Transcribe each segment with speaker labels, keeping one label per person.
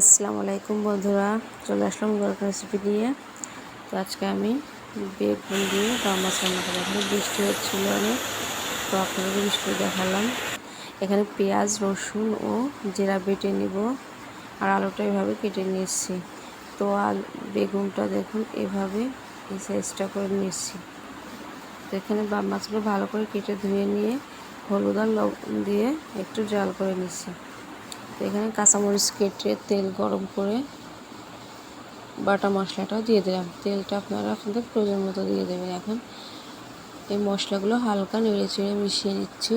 Speaker 1: আসসালামু আলাইকুম বন্ধুরা, চলে আসলাম গল্প রেসিপি দিয়ে তো আজকে আমি বেগুন দিয়ে গরম মাছ রান্না করব এখানে বৃষ্টি হচ্ছিল অনেক তো আপনাদের বৃষ্টি দেখালাম। এখানে পেঁয়াজ, রসুন ও জিরা বেটে নিব, আর আলুটা এভাবে কেটে নিয়েছি। তো আল বেগুনটা দেখুন, এভাবে এই সাইজটা করে নিয়েছি। তো এখানে বাম মাছগুলো ভালো করে কেটে ধুয়ে নিয়ে হলুদ আর লবণ দিয়ে একটু জাল করে নিচ্ছি এখানে কাঁচামরিচ কেটে তেল গরম করে বাটা মশলাটাও দিয়ে দিলাম। তেলটা আপনারা আপনাদের প্রয়োজন মতো দিয়ে দেবেন। এখন এই মশলাগুলো হালকা নেড়ে চেড়ে মিশিয়ে নিচ্ছি।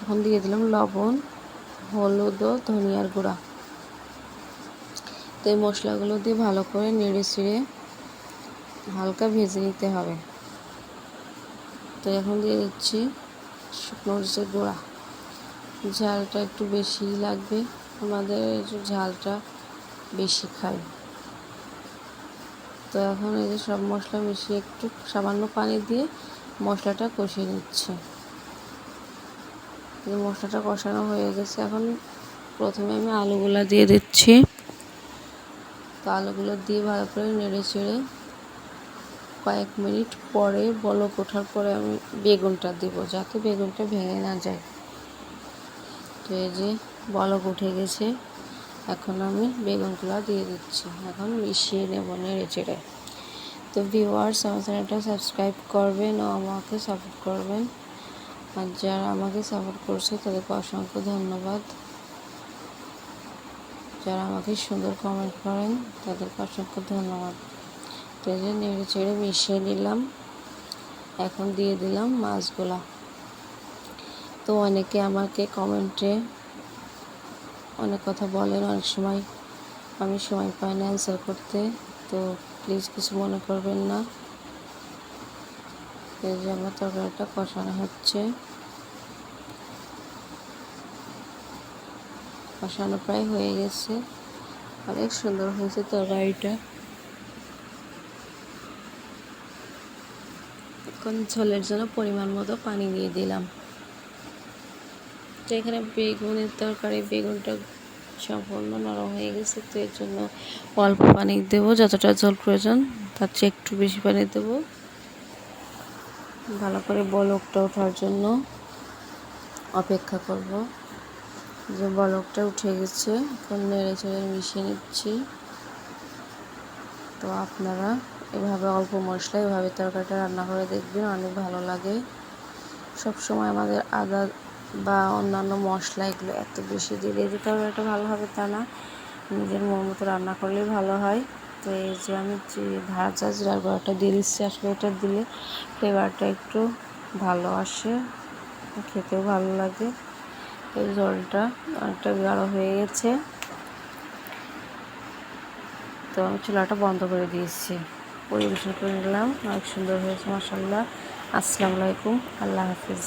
Speaker 1: এখন দিয়ে দিলাম লবণ, হলুদ ও ধনিয়ার গুঁড়া। তো এই মশলাগুলো দিয়ে ভালো করে নেড়ে চেড়ে হালকা ভেজে নিতে হবে। তো এখন দিয়ে দিচ্ছি শুকনো মরিচের গোড়া। ঝালটা একটু বেশি লাগবে, আমাদের ঝালটা বেশি খাই। তো এখন এই যে সব মশলা মিশিয়ে একটু সামান্য পানি দিয়ে মশলাটা কষিয়ে নিচ্ছে। মশলাটা কষানো হয়ে গেছে, এখন প্রথমে আমি আলুগুলো দিয়ে দিচ্ছি। তো আলুগুলো দিয়ে ভালো করে নেড়ে চেড়ে কয়েক মিনিট পরে বলক ওঠার পরে আমি বেগুনটা দেব যাতে বেগুনটা ভেঙে না যায়। তো এই যে বলক উঠে গেছে, এখন আমি বেগুনগুলো দিয়ে দিচ্ছি। এখন মিশিয়ে নেব নেড়ে চেড়ে তো ভিউয়ার্স আমার চ্যানেলটা সাবস্ক্রাইব করবেন ও আমাকে সাপোর্ট করবেন। আর যারা আমাকে সাপোর্ট করছে, তাদেরকে অসংখ্য ধন্যবাদ। যারা আমাকে সুন্দর কমেন্ট করেন, তাদেরকে অসংখ্য ধন্যবাদ। পেঁয়াজে নেড়ে চেড়ে মিশিয়ে নিলাম। এখন দিয়ে দিলাম মাছগুলা। তো অনেকে আমাকে কমেন্টে অনেক কথা বলেন, অনেক সময় আমি সময় পাই না অ্যান্সার করতে। তো প্লিজ কিছু মনে করবেন না। এই আমার তরকারিটা কষানো হচ্ছে। কষানো প্রায় হয়ে গেছে। অনেক সুন্দর হয়েছে তরকারিটা। এখন ঝোলের জন্য পরিমাণ মতো পানি দিয়ে দিলাম। তো এখানে বেগুনের তরকারি, বেগুনটা সম্পূর্ণ নরম হয়ে গেছে, তো এর জন্য অল্প পানি দেব, যতটা জল প্রয়োজন, তার চেয়ে একটু বেশি পানি দেব। ভালো করে বলকটা ওঠার জন্য অপেক্ষা করব। যে বলকটা উঠে গেছে, এখন নেড়ে চেড়ে মিশিয়ে নিচ্ছি। তো আপনারা এভাবে অল্প মশলা, এভাবে তরকারিটা রান্না করে দেখবেন অনেক ভালো লাগে। সব সময় আমাদের আদা বা অন্যান্য মশলা এগুলো এত বেশি দিলে যে তরকারিটা ভালো হবে তা না। নিজের মন মতো রান্না করলেই ভালো হয়। তো এই যে আমি যে ভাজা জিরার গুঁড়াটা দিয়ে দিচ্ছি আসলে এটা দিলে ফ্লেভারটা একটু ভালো আসে, খেতেও ভালো লাগে। এই জলটা অনেকটা গাঢ় হয়ে গেছে। তো আমি চুলাটা বন্ধ করে দিয়েছি। পরিবেশন করে নিলাম। অনেক সুন্দর হয়েছে মাসাল্লাহ আসসালামু আলাইকুম। আল্লাহ হাফিজ।